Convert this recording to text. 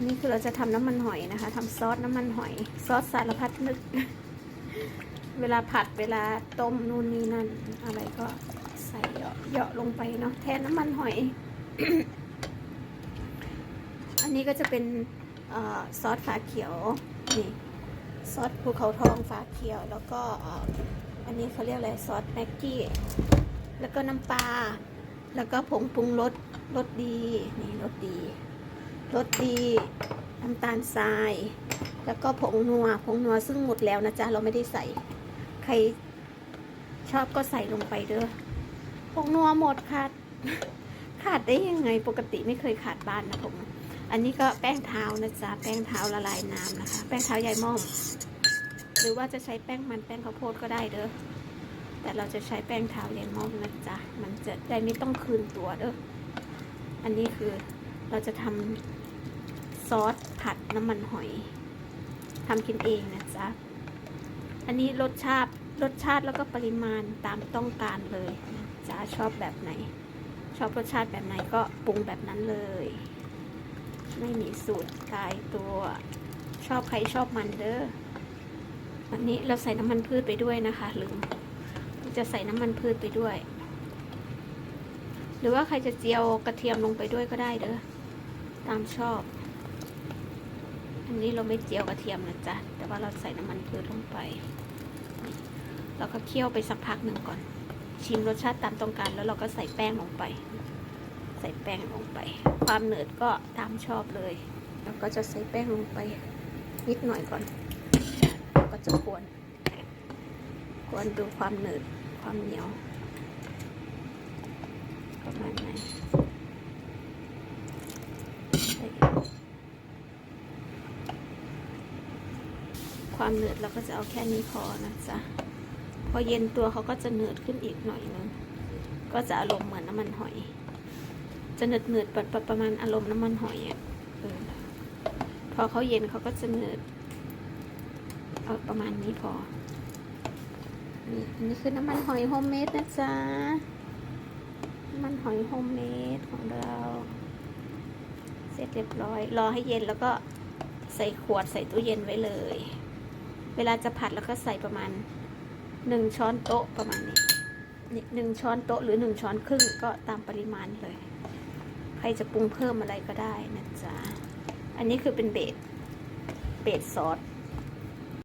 นนี้คือเราจะทำน้ำมันหอยนะคะทำซอสน้ำมันหอย ซอสสารพัดนึก เวลาผัดเวลาต้มนู่นนี่นั่น อะไรก็ใส่เหยาะเหยาะลงไปเนาะแทนน้ำมันหอย อันนี้ก็จะเป็นอซอสฝาเขียวนี่ซอสภูเขาทองฝาเขียว แล้วก็ออันนี้เขาเรียกอะไรซอสแม็กกี้แล้วก็น้ำปลาแล้วก็ผงปรุงรสรสดีนี่รสดี รสดีน้ำตาลทราย แล้วก็ผงนัวผงนัวซึ่งหมดแล้วนะจ๊ะเราไม่ได้ใส่ ใครชอบก็ใส่ลงไปเด้อผงนัวหมดขาด ขาดได้ยังไงปกติไม่เคยขาดบ้านนะผมอันนี้ก็แป้งเท้านะจ๊ะแป้งเท้าละลายน้ำนะคะ แป้งเท้ายายม่อม หรือว่าจะใช้แป้งมันแป้งข้าวโพดก็ได้เด้อแต่เราจะใช้แป้งเท้ายายม่อมนะจ๊ะมันจะได้ไม่ต้องคืนตัวเด้ออันนี้คือเราจะทำ ซอสผัดน้ำมันหอยทำกินเองนะจ๊ะ อันนี้รสชาติรสชาติแล้วก็ปริมาณตามต้องการเลยนะจ๊ะชอบแบบไหน ชอบรสชาติแบบไหนก็ปรุงแบบนั้นเลย ไม่มีสูตรตายตัวชอบใครชอบมันเด้ออันนี้เราใส่น้ำมันพืชไปด้วยนะคะลืมจะใส่น้ำมันพืชไปด้วย หรือว่าใครจะเจียวกระเทียมลงไปด้วยก็ได้เด้อตามชอบ อันนี้เราไม่เจียวกระเทียมนะจ๊ะ แต่ว่าเราใส่น้ำมันพืชลงไปเราก็เคี่ยวไปสักพักหนึ่งก่อน ชิมรสชาติตามต้องการแล้วเราก็ใส่แป้งลงไป ใส่แป้งลงไป ความเหนืดก็ตามชอบเลยแล้วก็จะใส่แป้งลงไปนิดหน่อยก่อนก็จะกวนกวนดูความเหนืดความเหนียวประมาณไหน ความเหนืดเราก็จะเอาแค่นี้พอนะจ๊ะ พอเย็นตัวเขาก็จะเหนืดขึ้นอีกหน่อยนึง ก็จะอารมณ์เหมือนน้ำมันหอย จะเหนืดเหนืดประประมาณอารมณ์น้ำมันหอยอะพอเขาเย็นเขาก็จะเหนืดเอาประมาณนี้พอ นี่นนี้คือน้ำมันหอยโฮมเมดนะจ๊ะ น้ำมันหอยโฮมเมดของเรา เสร็จเรียบร้อย รอให้เย็นแล้วก็ใส่ขวดใส่ตู้เย็นไว้เลย เวลาจะผัดแล้วก็ใส่ประมาณหนึ่งช้อนโต๊ะประมาณนี้นี่หนึ่งช้อนโต๊ะหรือหนึ่งช้อนครึ่งก็ตามปริมาณเลย ใครจะปรุงเพิ่มอะไรก็ได้นะจ๊ะ อันนี้คือเป็นเบสเบสซอส